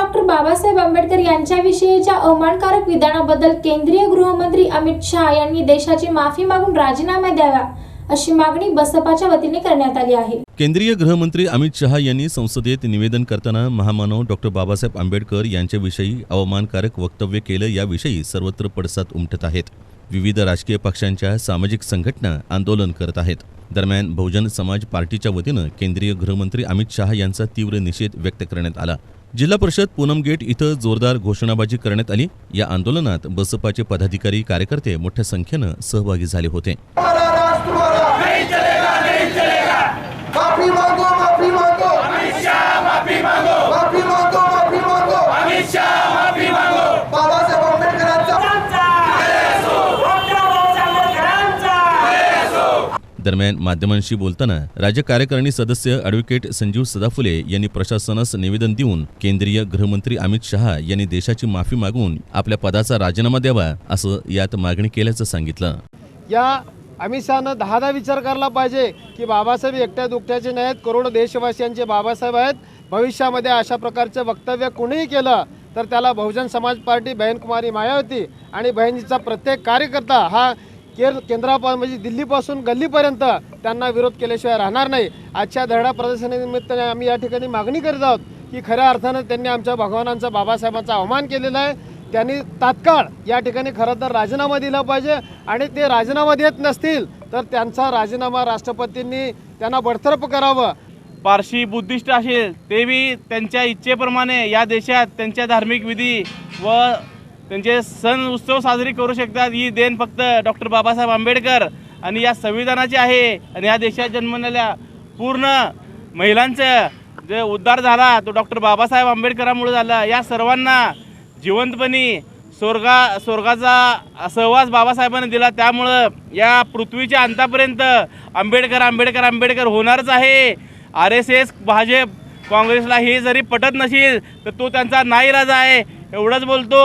Doctor Babasaheb Ambedkar यांच्याविषयीच्या अवमानकारक विधानाबद्दल केंद्रीय गृहमंत्री अमित शहा यांनी देशाची माफी मागून राजीनामा द्यावा अशी मागणी बसपाच्या वतीने करण्यात आली आहे. केंद्रीय गृहमंत्री अमित शहा यांनी संसदेत निवेदन करताना महामानव डॉक्टर बाबासाहेब आंबेडकर यांच्याविषयी अवमानकारक वक्तव्य केलं याविषयी सर्वत्र पडसाद उमटत आहेत. विविध राजकीय पक्षांच्या सामाजिक संघटना आंदोलन करत आहेत. दरम्यान बहुजन समाज पार्टीच्या वतीनं केंद्रीय गृहमंत्री अमित शहा यांचा तीव्र निषेध व्यक्त करण्यात आला. जिल्हा परिषद पूनम गेट इथं जोरदार घोषणाबाजी करण्यात आली. या आंदोलनात बसपाचे पदाधिकारी कार्यकर्ते मोठ्या संख्येनं सहभागी झाले होते हमारा राष्ट्र हमारा नहीं चलेगा नहीं चलेगा माफी मांगो माफी मांगो अमित शाह माफी मांगो माफी मांगो माफी मांगो अमित शाह माफी मांगो बाबासाहेब आंबेडकरांचा दरम्यान माध्यमांशी बोलताना राज्य कार्यकारिणी सदस्य अॅडव्होकेट संजीव सदाफुले यांनी प्रशासनास निवेदन देऊन केंद्रीय गृहमंत्री अमित शहा यांनी देशाची माफी मागून आपल्या पदाचा राजीनामा द्यावा असं यात मागणी केल्याचं सांगितलं. या अमित शहानं दहादा विचार करायला पाहिजे की बाबासाहेब एकट्या दुकट्याचे आहेत करोडो देशवासियांचे बाबासाहेब आहेत. भविष्यामध्ये अशा प्रकारचं वक्तव्य कुणीही केलं तर त्याला बहुजन समाज पार्टी बहीणकुमारी मायावती आणि बहिणीचा प्रत्येक कार्यकर्ता हा केर केंद्रापा म्हणजे दिल्लीपासून गल्लीपर्यंत त्यांना विरोध केल्याशिवाय राहणार नाही. आजच्या धरडा प्रदर्शनानिमित्ताने आम्ही या ठिकाणी मागणी करीत आहोत की खऱ्या अर्थानं त्यांनी आमच्या भगवानांचा बाबासाहेबांचा अवमान केलेला आहे. त्यांनी तात्काळ या ठिकाणी खरं तर राजीनामा दिला पाहिजे आणि ते राजीनामा देत नसतील तर त्यांचा राजीनामा राष्ट्रपतींनी त्यांना बडतर्फ करावं. पारशी बुद्धिस्ट असेल ते बी त्यांच्या इच्छेप्रमाणे या देशात त्यांच्या धार्मिक विधी व त्यांचे सण उत्सव साजरी करू शकतात. ही देण फक्त डॉक्टर बाबासाहेब आंबेडकर आणि या संविधानाची आहे. आणि या देशात जन्मलेल्या पूर्ण महिलांचं जे उद्धार झाला तो डॉक्टर बाबासाहेब आंबेडकरांमुळे झाला. या सर्वांना जिवंतपणी स्वर्गा स्वर्गाचा सहवास बाबासाहेबांनी दिला. त्यामुळं या पृथ्वीच्या अंतापर्यंत आंबेडकर आंबेडकर आंबेडकर होणारच आहे. आर एस एस भाजप काँग्रेसला हे जरी पटत नसेल तर तो त्यांचा नाईराज आहे. एवढंच बोलतो.